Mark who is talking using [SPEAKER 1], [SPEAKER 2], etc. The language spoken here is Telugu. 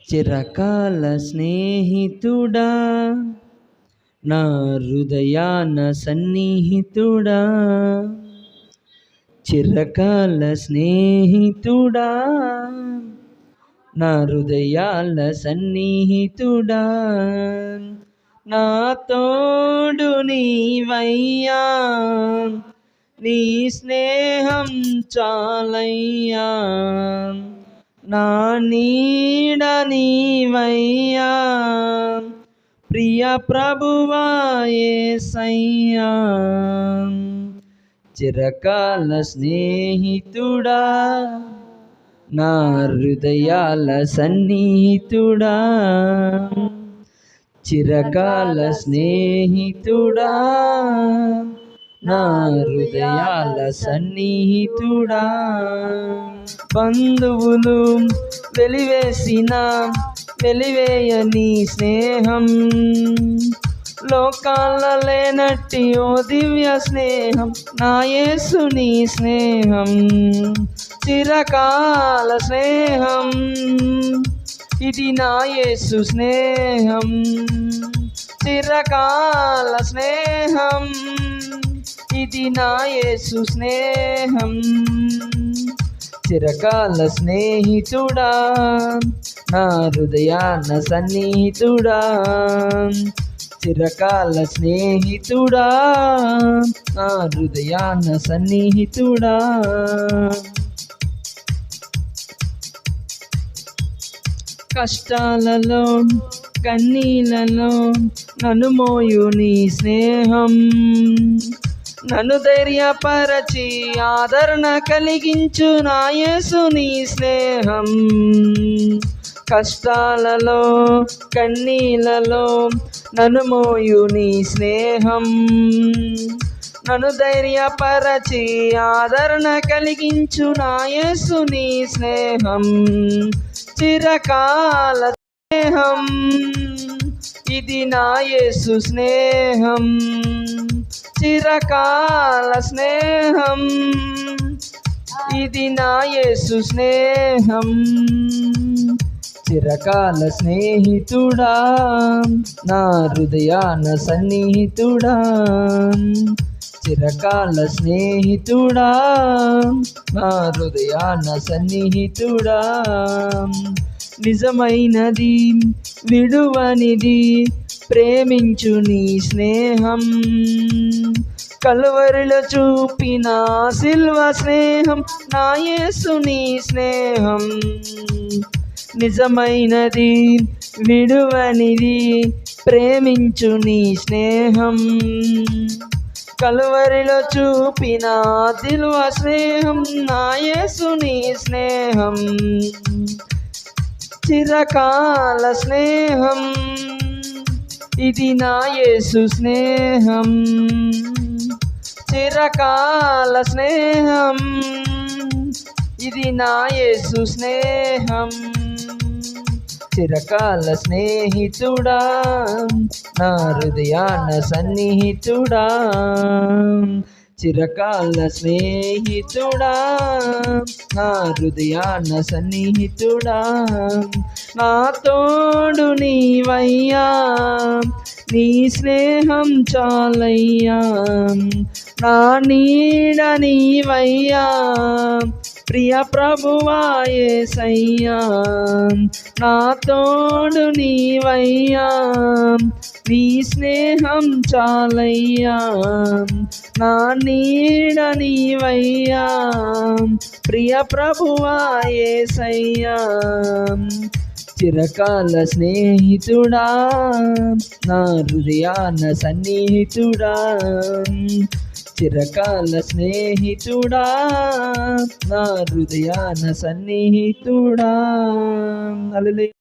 [SPEAKER 1] చిరకాల స్నేహితుడా? నా హృదయాన సన్నిహితుడా? చిరకాల స్నేహితుడా? నా హృదయాల సన్నిహితుడా? నా తోడు నీవయ్యా? నీ స్నేహం చాలయ్యా? నా నీడ నీవయ్యా. ప్రియ ప్రభువాయే యేసయ్యా చిరకాల స్నేహితుడా నా హృదయాల సన్నిహితుడా. చిరకాల స్నేహితుడా నా హృదయాల సన్నిహితుడా. బంధువులు వెలివేసిన వెలివేయని స్నేహం. లోకాల లేనట్టి ఓ దివ్య స్నేహం నా యేసుని స్నేహం. చిరకాల స్నేహం ఇది నా యేసు స్నేహం. చిరకాల స్నేహం. ఇది నా యేసు స్నేహం. చిరకాల స్నేహితుడా నా హృదయాన సన్నిహితుడా. చిరకాల స్నేహితుడా నా హృదయాన సన్నిహితుడా. కష్టాలలో కన్నీలలో నన్ను మోయు నీ స్నేహం. నన్ను ధైర్యపరచి ఆదరణ కలిగించు నా యేసు నీ స్నేహం. కష్టాలలో కన్నీలలో నన్ను మోయు నీ స్నేహం. నన్ను ధైర్యపరచి ఆదరణ కలిగించు నా యేసు నీ స్నేహం. చిరకాల స్నేహం ఇది నా యేసు స్నేహం. చిరకాల స్నేహం. ఇది నా యేసు స్నేహం. చిరకాల స్నేహితుడా నా హృదయాన సన్నిహితుడా. చిరకాల స్నేహితుడా నా హృదయాన సన్నిహితుడా. నిజమైనది విడువనిది ప్రేమించు నీ స్నేహం. కలవరిలో చూపిన సిల్వ స్నేహం నా యేసు నీ స్నేహం. నిజమైనది విడువనిది ప్రేమించు నీ స్నేహం. కలువరిలో చూపిన దిల్వ స్నేహం నా యేసుని స్నేహం. చిరకాల స్నేహం. ఇది నా యేసు స్నేహం. చిరకాల స్నేహం. ఇది నా యేసు స్నేహం. చిరకాల స్నేహితుడా నా హృదయాన సన్నిహితుడా. చిరకాల స్నేహితుడా నా హృదయాన సన్నిహితుడా నా తోడు నీవయ్యా నీ స్నేహం చాలయ్యా నా నీడ నీవయ్యా ప్రియ ప్రభువాయేసయ్యా నా తోడు నీవయ్యా నీ స్నేహం చాలయ్యా నా నీడ నీవయ్యా. ప్రియ ప్రభువాయేసయ్యా చిరకాల స్నేహితుడా నా హృదయాన సన్నిహితుడా. చిరకాల స్నేహితుడా నా హృదయాన సన్నిహితుడా. అలలే